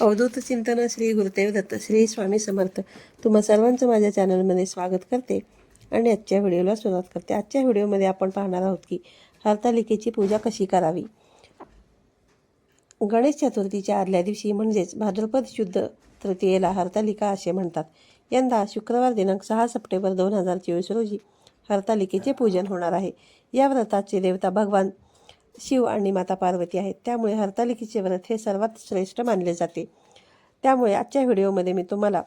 अवधूत चिंतन श्री गुरुदेव दत्त श्री स्वामी समर्थ. तुम्हा सर्वांचं माझ्या चॅनलमध्ये स्वागत करते. आणि आजच्या व्हिडिओला सुरुवात करते. आजच्या व्हिडिओमध्ये आपण पाहणार आहोत की हरतालिकेची पूजा कशी करावी? गणेश चतुर्थीच्या आदल्या दिवशी म्हणजेच भाद्रपद शुद्ध तृतीयेला हरतालिका असे म्हणतात. यंदा शुक्रवार दिनांक सहा सप्टेंबर दोन हजार चोवीस रोजी हरतालिकेचे पूजन होणार आहे. या व्रताचे देवता भगवान शिव आणि माता पार्वती आहेत. त्यामुळे हरतालिकेचे व्रत हे सर्वात श्रेष्ठ मानले जाते. त्यामुळे आजच्या व्हिडिओमध्ये मी तुम्हाला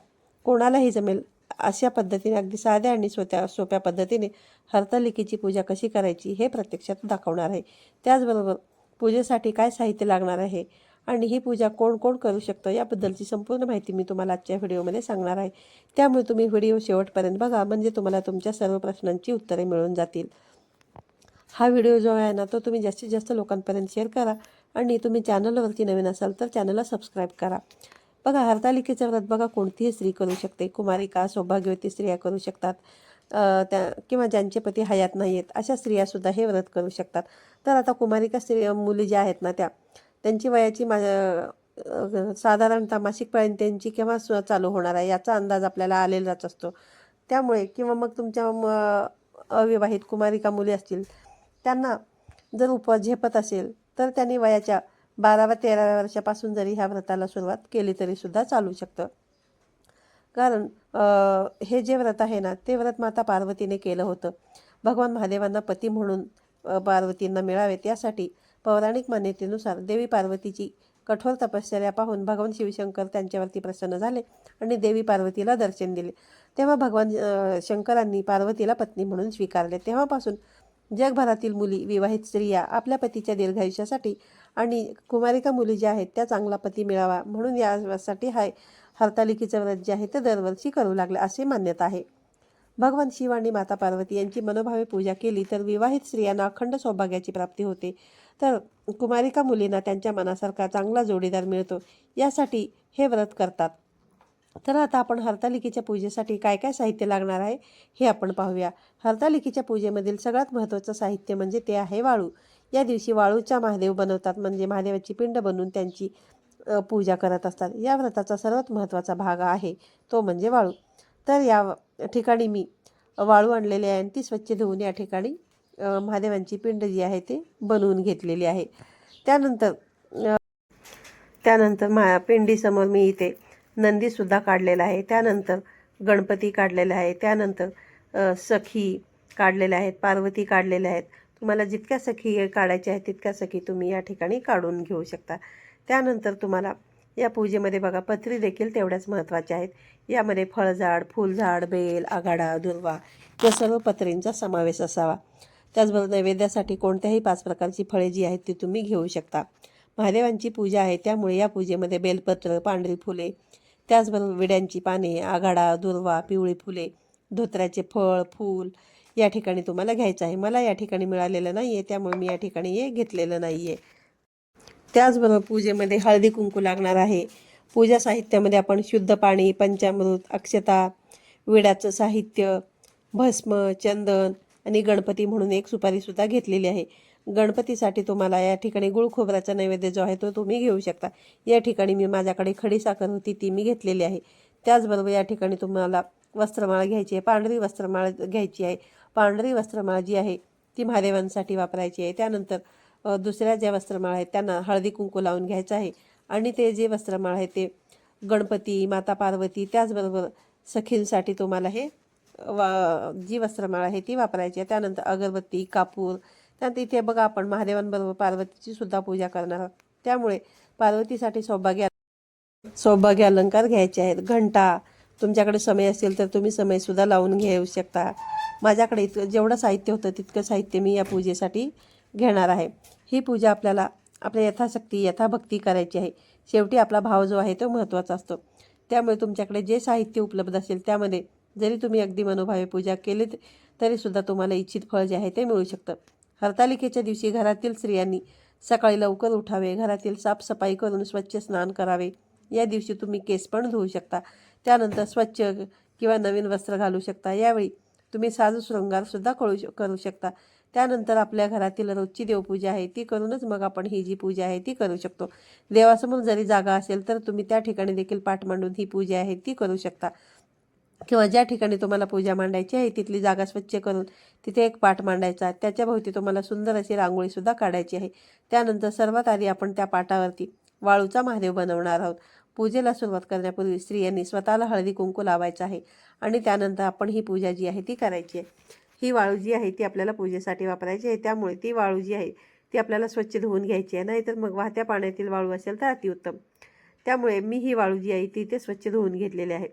कोणालाही जमेल अशा पद्धतीने अगदी साध्या आणि सोप्या सोप्या पद्धतीने हरतालिकेची पूजा कशी करायची हे प्रत्यक्षात दाखवणार आहे. त्याचबरोबर पूजेसाठी काय साहित्य लागणार आहे आणि ही पूजा कोण कोण करू शकतं याबद्दलची संपूर्ण माहिती मी तुम्हाला आजच्या व्हिडिओमध्ये सांगणार आहे. त्यामुळे तुम्ही व्हिडिओ शेवटपर्यंत बघा म्हणजे तुम्हाला तुमच्या सर्व प्रश्नांची उत्तरे मिळून जातील. हा व्हिडिओ जो आहे ना तो तुम्ही जास्तीत जास्त लोकांपर्यंत शेअर करा आणि तुम्ही चॅनलवरती नवीन असाल तर चॅनलला सबस्क्राईब करा. बघा हरतालिकेचं व्रत बघा कोणतीही स्त्री करू शकते. कुमारिका सौभाग्यवती स्त्रिया करू शकतात. त्या किंवा ज्यांचे पती हयात नाही आहेत अशा स्त्रियासुद्धा हे व्रत करू शकतात. तर आता कुमारिका स्त्री मुली ज्या आहेत ना त्या त्यांची वयाची मा साधारणतः मासिक पाळी त्यांची केव्हा सु- चालू होणार आहे याचा अंदाज आपल्याला आलेलाच असतो. त्यामुळे किंवा मग तुमच्या म- अविवाहित कुमारिका मुली असतील त्यांना जर उपवास झेपत असेल तर त्यांनी वयाच्या बाराव्या तेराव्या वर्षापासून जरी ह्या व्रताला सुरुवात केली तरीसुद्धा चालू शकतं. कारण हे जे व्रत आहे ना ते व्रत माता पार्वतीने केलं होतं. भगवान महादेवांना पती म्हणून पार्वतींना मिळावे यासाठी पौराणिक मान्यतेनुसार देवी पार्वतीची कठोर तपश्चर्या पाहून भगवान शिवशंकर त्यांच्यावरती प्रसन्न झाले आणि देवी पार्वतीला दर्शन दिले. तेव्हा भगवान शंकरांनी पार्वतीला पत्नी म्हणून स्वीकारले. तेव्हापासून जगभरातील मुली विवाहित स्त्रिया आपल्या पतीच्या दीर्घायुष्यासाठी आणि कुमारिका मुली ज्या आहेत त्या चांगला पती मिळावा म्हणून यासाठी हा हरतालिकेचं व्रत जे आहे ते दरवर्षी करू लागले अशी मान्यता आहे. भगवान शिव आणि माता पार्वती यांची मनोभावे पूजा केली तर विवाहित स्त्रियांना अखंड सौभाग्याची प्राप्ती होते. तर कुमारिका मुलींना त्यांच्या मनासारखा चांगला जोडीदार मिळतो. यासाठी हे व्रत करतात. तर आता आपण हरतालिकेच्या पूजेसाठी काय काय साहित्य लागणार आहे हे आपण पाहूया. हरतालिकेच्या पूजेमधील सगळ्यात महत्त्वाचं साहित्य म्हणजे ते आहे वाळू. या दिवशी वाळूचा महादेव बनवतात म्हणजे महादेवाची पिंड बनवून त्यांची पूजा करत असतात. या व्रताचा सर्वात महत्त्वाचा भाग आहे तो म्हणजे वाळू. तर या ठिकाणी मी वाळू आणलेली आहे आणि ती स्वच्छ धुवून या ठिकाणी महादेवांची पिंड जी आहे ते बनवून घेतलेली आहे. त्यानंतर त्यानंतर मा पिंडीसमोर मी इथे नंदीसुद्धा काढलेला आहे. त्यानंतर गणपती काढलेला आहे. त्यानंतर सखी काढलेल्या आहेत. पार्वती काढलेल्या आहेत. तुम्हाला जितक्या सखी काढायच्या आहेत तितक्या सखी तुम्ही या ठिकाणी काढून घेऊ शकता. त्यानंतर तुम्हाला या पूजेमध्ये बघा पत्री देखील तेवढ्याच महत्त्वाच्या आहेत. यामध्ये फळझाड फुलझाड बेल आघाडा दुर्वा या सर्व पत्रींचा समावेश असावा. त्याचबरोबर नैवेद्यासाठी कोणत्याही पाच प्रकारची फळे जी आहेत ती तुम्ही घेऊ शकता. महादेवांची पूजा आहे त्यामुळे या पूजेमध्ये बेलपत्र पांढरी फुले त्याचबरोबर विड्यांची पाने आघाडा दुर्वा पिवळी फुले धोत्र्याचे फळ फूल या ठिकाणी तुम्हाला घ्यायचं आहे. मला या ठिकाणी मिळालेलं नाही आहे त्यामुळे मी या ठिकाणी हे घेतलेलं नाही आहे त्याचबरोबर पूजेमध्ये हळदी कुंकू लागणार आहे. पूजा साहित्यामध्ये आपण शुद्ध पाणी पंचामृत अक्षता विड्याचं साहित्य भस्म चंदन आणि गणपती म्हणून एक सुपारीसुद्धा घेतलेली आहे. गणपतीसाठी तुम्हाला या ठिकाणी गुळ खोबऱ्याचा नैवेद्य जो आहे तो तुम्ही घेऊ शकता. या ठिकाणी मी माझ्याकडे खडी साखर होती ती मी घेतलेली आहे. त्याचबरोबर या ठिकाणी तुम्हाला वस्त्रमाळ घ्यायची आहे पांढरी वस्त्रमाळ घ्यायची आहे. पांढरी वस्त्रमाळ जी आहे ती महादेवांसाठी वापरायची आहे. त्यानंतर दुसऱ्या ज्या वस्त्रमाळ आहेत त्यांना हळदी कुंकू लावून घ्यायचं आहे. आणि ते जे वस्त्रमाळ आहे ते गणपती माता पार्वती त्याचबरोबर सखींसाठी तुम्हाला हे वा जी वस्त्रमाळ आहे ती वापरायची आहे. त्यानंतर अगरबत्ती कापूर त्यानंतर इथे बघा आपण महादेवांबरोबर पार्वतीची सुद्धा पूजा करणार आहोत. त्यामुळे पार्वतीसाठी सौभाग्य सौभाग्य अलंकार घ्यायचे आहेत. घंटा तुमच्याकडे समय असेल तर तुम्ही समयसुद्धा लावून घेऊ शकता. माझ्याकडे इतकं जेवढं साहित्य होतं तितकं साहित्य मी या पूजेसाठी घेणार आहे. ही पूजा आपल्याला आपल्या यथाशक्ती यथाभक्ती करायची आहे. शेवटी आपला भाव जो आहे तो महत्त्वाचा असतो. त्यामुळे तुमच्याकडे जे साहित्य उपलब्ध असेल त्यामध्ये जरी तुम्ही अगदी मनोभावे पूजा केली तरीसुद्धा तुम्हाला इच्छित फळ जे आहे ते मिळू शकतं. हरतालिकेच्या दिवशी घरातील स्त्रियांनी सकाळी लवकर उठावे घरातील साफसफाई करून स्वच्छ स्नान करावे. या दिवशी तुम्ही केस पण धुवू शकता. त्यानंतर स्वच्छ किंवा नवीन वस्त्र घालू शकता. यावेळी तुम्ही साज शृंगारसुद्धा श करू शकता. त्यानंतर आपल्या घरातील रोजची देवपूजा आहे ती करूनच मग आपण ही जी पूजा आहे ती करू शकतो. देवासमोर जरी जागा असेल तर तुम्ही त्या ठिकाणी देखील पाठ मांडून ही पूजा आहे ती करू शकता. किंवा ज्या ठिकाणी तुम्हाला पूजा मांडायची आहे तिथली जागा स्वच्छ करून तिथे एक पाठ मांडायचा त्याच्याभोवती तुम्हाला सुंदर अशी रांगोळीसुद्धा काढायची आहे. त्यानंतर सर्वात आधी आपण त्या पाटावरती वाळूचा महादेव बनवणार आहोत. पूजेला सुरुवात करण्यापूर्वी स्त्रियांनी स्वतःला हळदी कुंकू लावायचं आहे आणि त्यानंतर आपण ही पूजा जी आहे ती करायची आहे. ही वाळू जी आहे ती आपल्याला पूजेसाठी वापरायची आहे त्यामुळे ती वाळू जी आहे ती आपल्याला स्वच्छ धुवून घ्यायची आहे. नाहीतर मग वाहत्या पाण्यातील वाळू असेल तर अतिउत्तम. त्यामुळे मी ही वाळू जी आहे ती ते स्वच्छ धुवून घेतलेली आहे.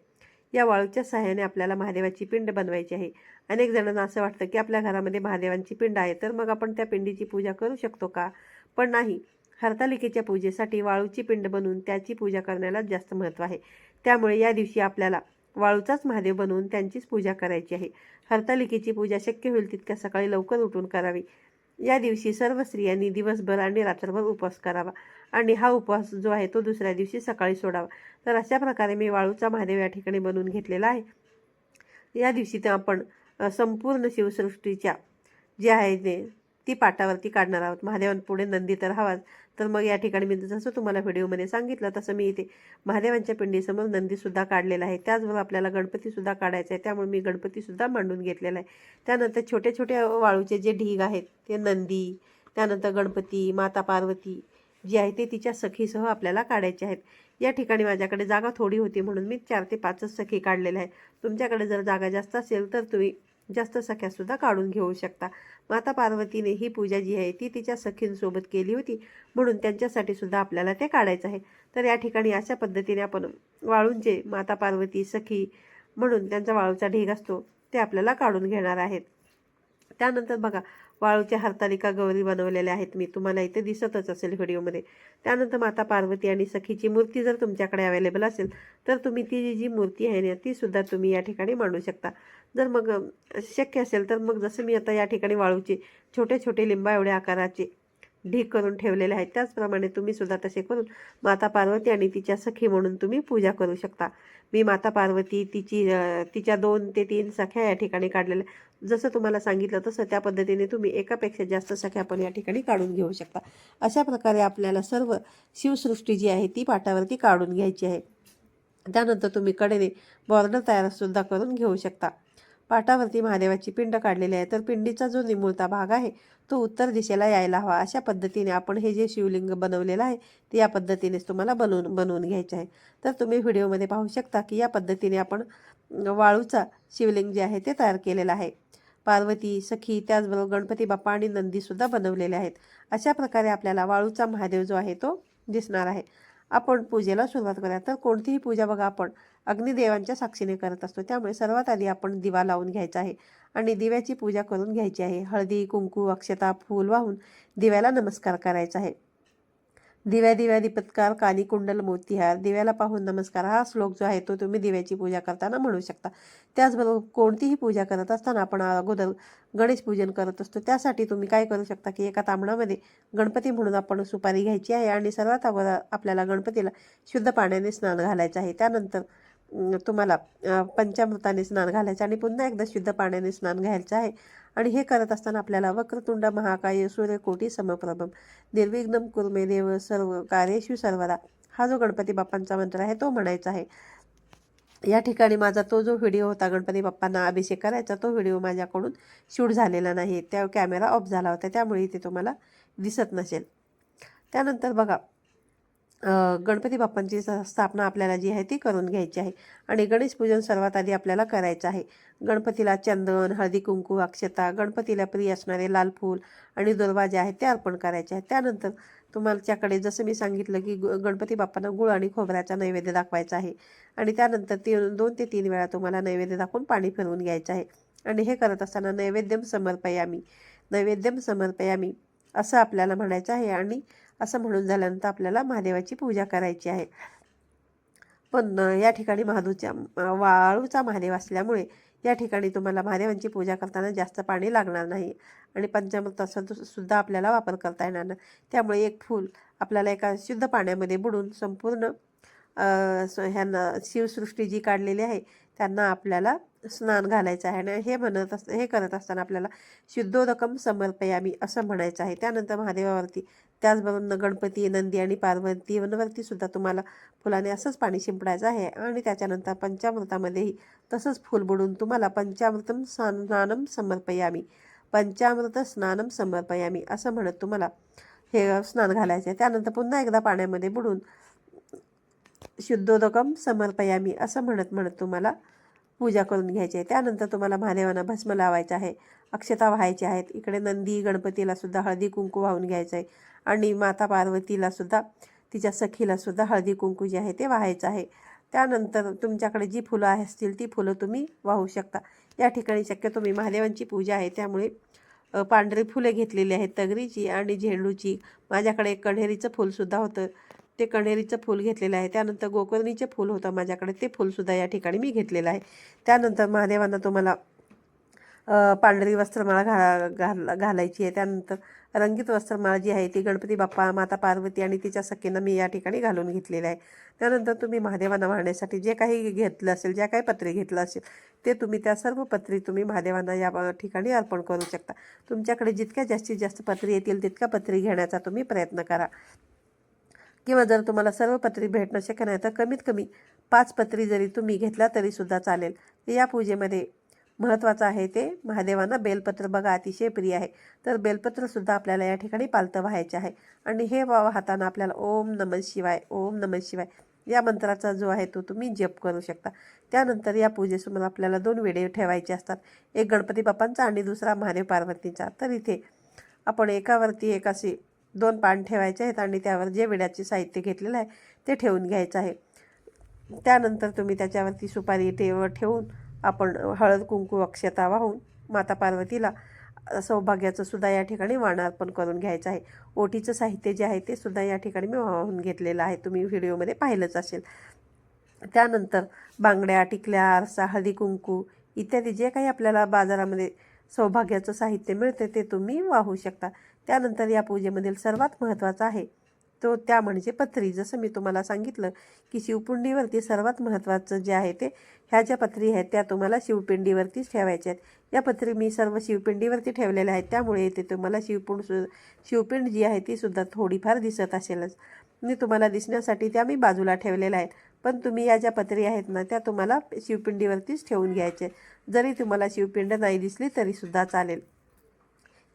या वाळूच्या सहाय्याने आपल्याला महादेवाची पिंड बनवायची आहे. अनेक जणांना असं वाटतं की आपल्या घरामध्ये महादेवांची पिंड आहे तर मग आपण त्या पिंडीची पूजा करू शकतो का? पण नाही. हरतालिकेच्या पूजेसाठी वाळूची पिंड बनवून त्याची पूजा करण्याला जास्त महत्त्व आहे. त्यामुळे या दिवशी आपल्याला वाळूचाच महादेव बनवून त्यांचीच पूजा करायची आहे. हरतालिकेची पूजा शक्य होईल तितक्या सकाळी लवकर उठून करावी. या दिवशी सर्व स्त्रियांनी दिवसभर आणि रात्रभर उपवास करावा. आणि हा उपवास जो आहे तो दुसऱ्या दिवशी सकाळी सोडावा. तर अशा प्रकारे मी वाळूचा महादेव या ठिकाणी बनवून घेतलेला आहे. या दिवशी ते आपण संपूर्ण शिवसृष्टीच्या जे आहे ते ती पाटावरती काढणार आहोत. महादेवांपुढे नंदी तर हवाच. तर मग या ठिकाणी मी जसं तुम्हाला व्हिडिओमध्ये सांगितलं तसं मी इथे महादेवांच्या पिंडीसमोर नंदीसुद्धा काढलेला आहे. त्याचबरोबर आपल्याला गणपतीसुद्धा काढायचा आहे. त्यामुळे मी गणपतीसुद्धा मांडून घेतलेला आहे. त्यानंतर छोटे छोटे वाळूचे जे ढीग आहेत ते नंदी त्यानंतर गणपती माता पार्वती जी आहे ते तिच्या सखीसह आपल्याला काढायचे आहेत. या ठिकाणी माझ्याकडे जागा थोडी होती म्हणून मी चार ते पाचच सखी काढलेल्या आहे तुमच्याकडे जर जागा जास्त असेल तर तुम्ही जास्त सख्यासुद्धा काढून घेऊ शकता. माता पार्वतीने ही पूजा जी आहे ती तिच्या सखींसोबत केली होती. म्हणून त्यांच्यासाठी सुद्धा आपल्याला ते काढायचं आहे. तर या ठिकाणी अशा पद्धतीने आपण वाळूंचे माता पार्वती सखी म्हणून त्यांचा वाळूचा ढीग असतो ते आपल्याला काढून घेणार आहेत. त्यानंतर बघा वाळूच्या हरतालिका गौरी बनवलेल्या आहेत. मी तुम्हाला इथे दिसतच असेल व्हिडिओमध्ये. त्यानंतर माता पार्वती आणि सखीची मूर्ती जर तुमच्याकडे अवेलेबल असेल तर तुम्ही ती जी जी मूर्ती आहे ना तीसुद्धा तुम्ही या ठिकाणी मांडू शकता. जर मग शक्य असेल तर मग जसं मी आता या ठिकाणी वाळूचे छोटे छोटे लिंबा एवढ्या आकाराचे ढीग करून ठेवलेले आहेत. त्याचप्रमाणे तुम्ही सुद्धा तसे करून माता पार्वती आणि तिच्या सखी म्हणून तुम्ही पूजा करू शकता. मी माता पार्वती तिची तिच्या दोन ते तीन सख्या या ठिकाणी काढलेल्या जसं तुम्हाला सांगितलं तसं त्या पद्धतीने तुम्ही एकापेक्षा जास्त सख्या पण या ठिकाणी काढून घेऊ शकता. अशा प्रकारे आपल्याला सर्व शिवसृष्टी जी आहे ती पाटावरती काढून घ्यायची आहे. त्यानंतर तुम्ही कडेने बॉर्डर तयारसुद्धा करून घेऊ शकता. पाटावरती महादेवाची पिंड काढलेली आहे. तर पिंडीचा जो निमुळता भाग आहे तो उत्तर दिशेला यायला हवा. अशा पद्धतीने आपण हे जे शिवलिंग बनवलेलं आहे ते या पद्धतीनेच तुम्हाला बनवून बनवून घ्यायचे आहे. तर तुम्ही व्हिडिओमध्ये पाहू शकता की या पद्धतीने आपण वाळूचा शिवलिंग जे आहे ते तयार केलेलं आहे. पार्वती सखी त्याचबरोबर गणपती बाप्पा आणि नंदीसुद्धा बनवलेले आहेत. अशा प्रकारे आपल्याला वाळूचा महादेव जो आहे तो दिसणार आहे. आपण पूजेला सुरुवात करूया. तर कोणतीही पूजा बघा आपण अग्निदेवांच्या साक्षीने करत असतो. त्यामुळे सर्वात आधी आपण दिवा लावून घ्यायचा आहे आणि दिव्याची पूजा करून घ्यायची आहे. हळदी कुंकू अक्षता फूल वाहून दिव्याला नमस्कार करायचा आहे. दिव्या दिव्या दीपत्कार कानी कुंडल मोतीहार. दिव्याला पाहून नमस्कार हा श्लोक जो आहे तो तुम्ही दिव्याची पूजा करताना म्हणू शकता. त्याचबरोबर कोणतीही पूजा करत असताना आपण अगोदर गणेश पूजन करत असतो. त्यासाठी तुम्ही काय करू शकता की एका तांबणामध्ये गणपती म्हणून आपण सुपारी घ्यायची आहे आणि सर्वात अगोदर आपल्याला गणपतीला शुद्ध पाण्याने स्नान घालायचं आहे. त्यानंतर तुम्हाला पंचामृताने स्नान घालायचं आणि पुन्हा एकदा शुद्ध पाण्याने स्नान घ्यायचं आहे. आणि हे करत असताना आपल्याला वक्रतुंड महाकाय सूर्यकोटी समप्रभम निर्विघ्नम कुर्मे देव सर्व कार्येषु सर्वदा. हा जो गणपती बाप्पांचा मंत्र आहे तो म्हणायचा आहे. या ठिकाणी माझा तो जो व्हिडिओ होता गणपती बाप्पांना अभिषेक करायचा तो व्हिडिओ माझ्याकडून शूट झालेला नाही. त्या कॅमेरा ऑफ झाला होता त्यामुळे इथे तुम्हाला दिसत नसेल. त्यानंतर बघा गणपती बाप्पांची स- स्थापना आपल्याला जी आहे ती करून घ्यायची आहे. आणि गणेश पूजन सर्वात आधी आपल्याला करायचं आहे. गणपतीला चंदन हळदी कुंकू अक्षता गणपतीला प्रिय असणारे लाल फूल आणि दुर्वा जे आहेत ते अर्पण करायचे आहेत. त्यानंतर तुमच्याकडे जसं मी सांगितलं की गणपती बाप्पांना गुळ आणि खोबऱ्याचा नैवेद्य दाखवायचा आहे. आणि त्यानंतर ती दोन ते तीन वेळा तुम्हाला नैवेद्य दाखवून पाणी फिरवून घ्यायचं आहे. आणि हे करत असताना नैवेद्यम समर्पयामी. नैवेद्यम समर्पयामी. असं आपल्याला म्हणायचं आहे. आणि असं म्हणून झाल्यानंतर आपल्याला महादेवाची पूजा करायची आहे. पण या ठिकाणी महादूच्या वाळूचा महादेव असल्यामुळे या ठिकाणी तुम्हाला महादेवांची पूजा करताना जास्त पाणी लागणार नाही. आणि पंचामृताचा सुद्धा आपल्याला वापर करता येणार नाही. त्यामुळे एक फूल आपल्याला एका शुद्ध पाण्यामध्ये बुडून संपूर्ण ह्यांना शिवसृष्टी जी काढलेली आहे त्यांना आपल्याला स्नान घालायचं आहे. आणि हे म्हणत अस हे करत असताना आपल्याला शुद्धोदकम समर्पयामी असं म्हणायचं आहे. त्यानंतर महादेवावरती त्याचबरोबर गणपती नंदी आणि पार्वती सुद्धा तुम्हाला फुलाने असंच पाणी शिंपडायचं आहे. आणि त्याच्यानंतर पंचामृतामध्येही तसंच फूल बुडून तुम्हाला पंचामृतम स्नानम समर्पयामी. पंचामृत स्नानम समर्पयामी असं म्हणत तुम्हाला हे स्नान घालायचं आहे. त्यानंतर पुन्हा एकदा पाण्यामध्ये बुडून शुद्धोदकम समर्पयामी असं म्हणत म्हणत तुम्हाला पूजा करून घ्यायची आहे. त्यानंतर तुम्हाला महादेवांना भस्म लावायचं आहे अक्षता व्हायच्या आहेत. इकडे नंदी गणपतीला सुद्धा हळदी कुंकू वाहून घ्यायचं आहे आणि माता पार्वतीला सुद्धा तिच्या सखीला सुद्धा हळदी कुंकू जे आहे ते वाहायचं आहे. त्यानंतर तुमच्याकडे जी फुलं असतील ती फुलं तुम्ही वाहू शकता. या ठिकाणी शक्यतो मी महादेवांची पूजा आहे. त्यामुळे पांढरी फुले घेतलेली आहेत तगरीची आणि झेंडूची. माझ्याकडे एक कण्हेरीचं फूलसुद्धा होतं. ते कण्हेरीचं फूल घेतलेलं आहे. त्यानंतर गोकर्णीचे फूल होतं माझ्याकडे. ते फूलसुद्धा या ठिकाणी मी घेतलेलं आहे. त्यानंतर महादेवांना तुम्हाला पांढरी वस्त्रमाळा घा घाल घालायची आहे. त्यानंतर रंगीत वस्त्रमाळा जी आहे ती गणपती बाप्पा माता पार्वती आणि तिच्या सखींना मी या ठिकाणी घालून घेतलेलं आहे. त्यानंतर तुम्ही महादेवांना वाहण्यासाठी जे काही घेतलं असेल ज्या काही पत्रे घेतलं असेल ते तुम्ही त्या सर्व पत्री तुम्ही महादेवांना या ठिकाणी अर्पण करू शकता. तुमच्याकडे जितक्या जास्तीत जास्त पत्री येतील तितक्या पत्री घेण्याचा तुम्ही प्रयत्न करा. किंवा जर तुम्हाला सर्व पत्री भेटणं शक्य नाही तर कमीत कमी पाच पत्री जरी तुम्ही घेतला तरीसुद्धा चालेल. या पूजेमध्ये महत्त्वाचं आहे ते महादेवांना बेलपत्र बघा अतिशय प्रिय आहे. तर बेलपत्रसुद्धा आपल्याला या ठिकाणी पालतं व्हायचे आहे. आणि हे वाहताना आपल्याला ओम नमः शिवाय ओम नमः शिवाय या मंत्राचा जो आहे तो तुम्ही जप करू शकता. त्यानंतर या पूजेसमोर आपल्याला दोन वेडे ठेवायचे असतात. एक गणपती बाप्पांचा आणि दुसरा महादेव पार्वतीचा. तर इथे आपण एकावरती एक असे दोन पान ठेवायचे आहेत आणि त्यावर जे विड्याचे साहित्य घेतलेलं आहे ते ठेवून घ्यायचं आहे. त्यानंतर तुम्ही त्याच्यावरती सुपारी ठेव ठेवून आपण हळद कुंकू अक्षता वाहून माता पार्वतीला सौभाग्याचं सुद्धा या ठिकाणी वाण अर्पण करून घ्यायचं आहे. ओटीचं साहित्य जे आहे ते सुद्धा या ठिकाणी मी वाहून घेतलेलं आहे. तुम्ही व्हिडिओमध्ये पाहिलंच असेल. त्यानंतर बांगड्या टिकल्या आरसा हळदी कुंकू इत्यादी जे काही आपल्याला बाजारामध्ये सौभाग्याचं साहित्य मिळते ते तुम्ही वाहू शकता. त्यानंतर या पूजेमधील सर्वात महत्त्वाचा आहे तो त्या म्हणजे पत्री. जसं मी तुम्हाला सांगितलं की शिवपिंडीवरती सर्वात महत्त्वाचं जे आहे ते ह्या ज्या पत्री आहेत त्या तुम्हाला शिवपिंडीवरतीच ठेवायच्या आहेत. या पत्री मी सर्व शिवपिंडीवरती ठेवलेल्या आहेत त्यामुळे ते तुम्हाला शिवपुंड सु शिवपिंड जी आहे ती सुद्धा थोडीफार दिसत असेलच. मी तुम्हाला दिसण्यासाठी त्या मी बाजूला ठेवलेल्या आहेत पण तुम्ही या ज्या पत्री आहेत ना त्या तुम्हाला शिवपिंडीवरतीच ठेवून घ्यायचे जरी तुम्हाला शिवपिंड नाही दिसली तरीसुद्धा चालेल.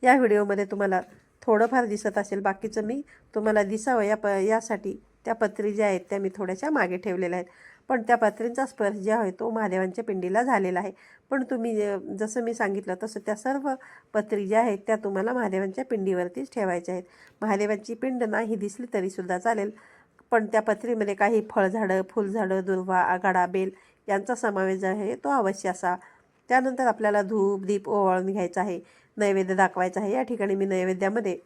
या व्हिडिओमध्ये तुम्हाला थोडंफार दिसत असेल बाकीचं मी तुम्हाला दिसावं या प यासाठी. त्या पत्री ज्या आहेत त्या मी थोड्याशा मागे ठेवलेल्या आहेत. पण त्या पत्रींचा स्पर्श जे आहे तो महादेवांच्या पिंडीला झालेला आहे. पण तुम्ही जसं मी सांगितलं तसं त्या सर्व पत्री ज्या आहेत त्या तुम्हाला महादेवांच्या पिंडीवरतीच ठेवायच्या आहेत. महादेवांची पिंड नाही दिसली तरीसुद्धा चालेल. पण त्या पत्रीमध्ये काही फळझाडं फुलझाडं दुर्वा आघाडा बेल यांचा समावेश आहे तो अवश्य असा. त्यानंतर आपल्याला धूप दीप ओवाळून घ्यायचा आहे. नैवेद्य दाखवायचा आहे. या ठिकाणी मी नैवेद्यामध्ये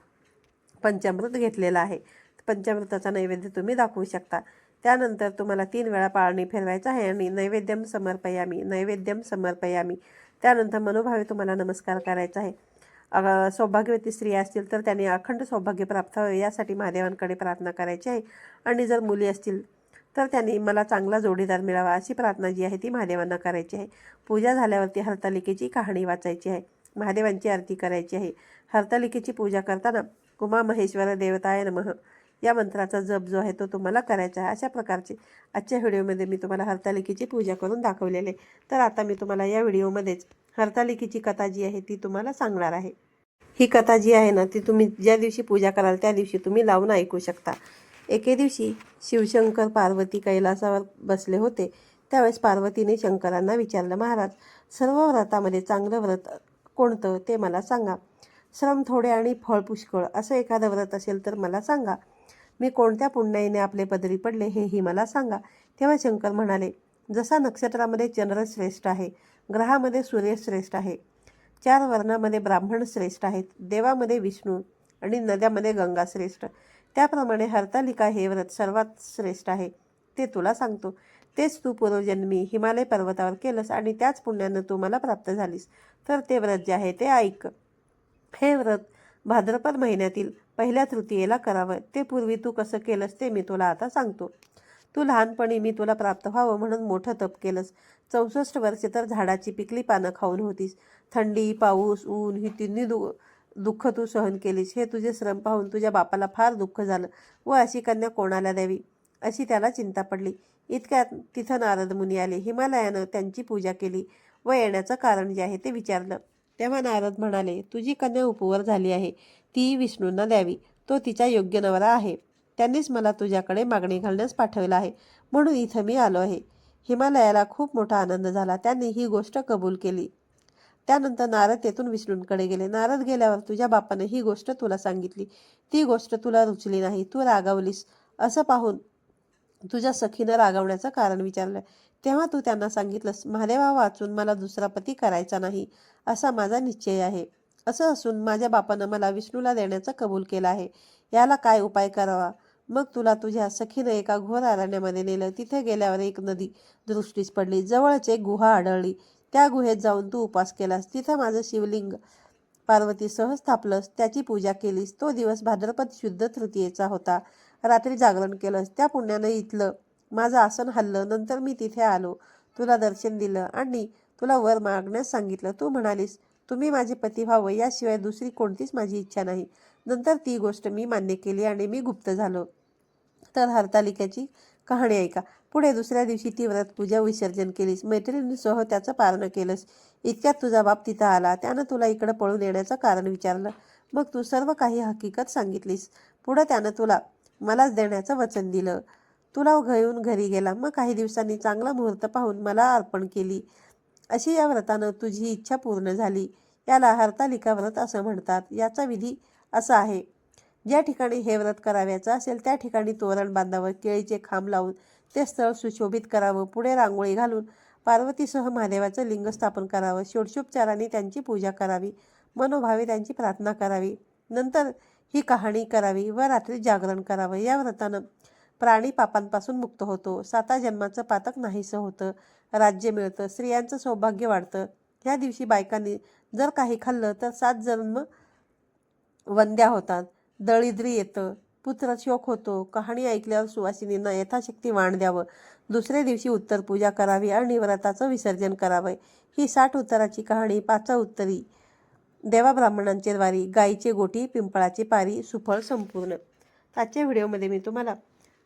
पंचामृत घेतलेलं आहे. पंचामृताचा नैवेद्य तुम्ही दाखवू शकता. त्यानंतर तुम्हाला तीन वेळा पाळणी फिरवायचं आहे आणि नैवेद्यम समर्पयामी नैवेद्यम समर्पयामी. त्यानंतर मनोभावे तुम्हाला नमस्कार करायचा आहे. सौभाग्यवती स्त्रिया असतील तर त्यांनी अखंड सौभाग्य प्राप्त व्हावे यासाठी महादेवांकडे प्रार्थना करायची आहे. आणि जर मुली असतील तर त्यांनी मला चांगला जोडीदार मिळावा अशी प्रार्थना जी आहे ती महादेवांना करायची आहे. पूजा झाल्यावरती हरतालिकेची कहाणी वाचायची आहे. महादेवांची आरती करायची आहे. हरतालिकेची पूजा करताना उमा महेश्वर देवताय नमः. या मंत्राचा जप जो आहे तो तुम्हाला करायचा आहे. अशा प्रकारचे आजच्या व्हिडिओमध्ये मी तुम्हाला हरतालिकेची पूजा करून दाखवलेले तर आता मी तुम्हाला या व्हिडिओमध्येच हरतालिकेची कथा जी आहे ती तुम्हाला सांगणार आहे. ही कथा जी आहे ना ती तुम्ही ज्या दिवशी पूजा कराल त्या दिवशी तुम्ही लावून ऐकू शकता. एके दिवशी शिवशंकर पार्वती कैलासावर बसले होते. त्यावेळेस पार्वतीने शंकरांना विचारलं महाराज सर्व व्रतामध्ये चांगलं व्रत कोणतं ते मला सांगा. श्रम थोडे आणि फळ पुष्कळ असं एखादं व्रत असेल तर मला सांगा. मी कोणत्या पुण्याईने आपले पदरी पडले हेही मला सांगा. तेव्हा शंकर म्हणाले जसा नक्षत्रामध्ये चंद्र श्रेष्ठ आहे ग्रहामध्ये सूर्य श्रेष्ठ आहे चार वर्णामध्ये ब्राह्मण श्रेष्ठ आहेत देवामध्ये विष्णू आणि नद्यामध्ये गंगा श्रेष्ठ त्याप्रमाणे हरतालिका हे व्रत सर्वात श्रेष्ठ आहे ते तुला सांगतो. तेच तू पूर्वजन्मी हिमालय पर्वतावर केलंस आणि त्याच पुण्यानं तू मला प्राप्त झालीस. तर ते व्रत जे आहे ते ऐक. हे व्रत भाद्रपद महिन्यातील पहिल्या तृतीयेला करावं. ते पूर्वी तू कसं केलंस ते मी तुला आता सांगतो. तू लहानपणी मी तुला प्राप्त व्हावं म्हणून मोठं तप केलंस. चौसष्ट वर्षे तर झाडाची पिकली पानं खाऊन होतीस. थंडी पाऊस ऊन ही तिन्ही दु दुःख तू सहन केलीस. हे तुझे श्रम पाहून तुझ्या बापाला फार दुःख झालं. व अशी कन्या कोणाला द्यावी? अशी त्याला चिंता पडली. इतक्यात तिथं नारद मुनी आले. हिमालयानं त्यांची पूजा केली. व येण्याचं कारण जे आहे ते विचारलं. तेव्हा नारद म्हणाले तुझी कन्या उपवर झाली आहे. ती विष्णूंना द्यावी. तो तिचा योग्य नवरा आहे. त्यांनीच मला तुझ्याकडे मागणी घालण्यास पाठवलं आहे. म्हणून इथं मी आलो आहे. हिमालयाला खूप मोठा आनंद झाला. त्यांनी ही गोष्ट कबूल केली. त्यानंतर नारद तेथून विष्णूंकडे गेले. नारद गेल्यावर तुझ्या बापाने ही गोष्ट तुला सांगितली. ती गोष्ट तुला रुचली नाही. तू रागावलीस. असं पाहून तुझ्या सखीनं रागावण्याचं कारण विचारलं तेव्हा तू त्यांना सांगितलंस महादेवा वाचून मला दुसरा पती करायचा नाही असा माझा निश्चय आहे. असं असून माझ्या बापानं मला विष्णूला देण्याचं कबूल केलं आहे. याला काय उपाय करावा? मग तुला तुझ्या सखीनं एका घोर अरण्यामध्ये नेलं. तिथे गेल्यावर एक नदी दृष्टीस पडली. जवळच एक गुहा आढळली. त्या गुहेत जाऊन तू उपास केलास. तिथं माझं शिवलिंग पार्वतीसह स्थापलंस. त्याची पूजा केलीस. तो दिवस भाद्रपद शुद्ध तृतीयेचा होता. रात्री जागरण केलंस त्या पुण्यानं इथलं माझं आसन हल्लं नंतर मी तिथे आलो. तुला दर्शन दिलं आणि तुला वर मागण्यास सांगितलं. तू म्हणालीस तुम्ही माझे पती व्हावं याशिवाय दुसरी कोणतीच माझी इच्छा नाही. नंतर ती गोष्ट मी मान्य केली आणि मी गुप्त झालो. तर हरतालिकेची कहाणी ऐका. पुढे दुसऱ्या दिवशी ती व्रत पूजा विसर्जन केलीस. मैत्रिणीसह त्याचं पारण केलंस. इतक्यात तुझा बाप तिथं आला. त्यानं तुला इकडं पळून येण्याचं कारण विचारलं. मग तू सर्व काही हकीकत सांगितलीस. पुढं त्यानं तुला मलाच देण्याचं वचन दिलं. तुला घेऊन घरी गेला. मग काही दिवसांनी चांगला मुहूर्त पाहून मला अर्पण केली. अशी या व्रतानं तुझी इच्छा पूर्ण झाली. याला हरतालिका व्रत असं म्हणतात. याचा विधी असा आहे. ज्या ठिकाणी हे व्रत करावयाचं असेल त्या ठिकाणी तोरण बांधावं केळीचे खांब लावून ते स्थळ सुशोभित करावं पुढे रांगोळी घालून पार्वतीसह महादेवाचं लिंग स्थापन करावं षोडशोपचाराने त्यांची पूजा करावी मनोभावे त्यांची प्रार्थना करावी. नंतर ही कहाणी करावी व रात्री जागरण करावं. या व्रतानं प्राणी पापांपासून मुक्त होतो. साता जन्माचं पातक नाहीसं होतं. राज्य मिळतं. स्त्रियांचं सौभाग्य वाढतं. ह्या दिवशी बायकांनी जर काही खाल्लं तर सात जन्म वंद्या होतात. दळिद्री येतं. पुत्र शोक होतो. कहाणी ऐकल्यावर सुवासिनींना यथाशक्ती वाण द्यावं. दुसऱ्या दिवशी उत्तर पूजा करावी आणि व्रताचं विसर्जन करावं. ही साठ उत्तराची कहाणी पाचा उत्तरी देवा ब्राह्मणांचे द्वारी गाईचे गोटी पिंपळाची पारी सुफळ संपूर्ण. आजच्या व्हिडिओमध्ये मी तुम्हाला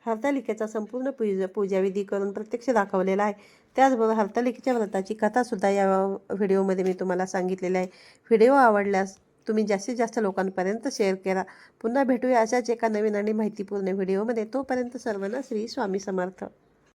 हरतालिकेचा संपूर्ण पूज पूजाविधी करून प्रत्यक्ष दाखवलेला आहे. त्याचबरोबर हरतालिकेच्या व्रताची कथासुद्धा या व्हिडिओमध्ये मी तुम्हाला सांगितलेली आहे. व्हिडिओ आवडल्यास तुम्ही जास्तीत जास्त लोकांपर्यंत शेअर करा. पुन्हा भेटूया अशाच एका नवीन आणि माहितीपूर्ण व्हिडिओमध्ये. तोपर्यंत सर्वांना श्री स्वामी समर्थ.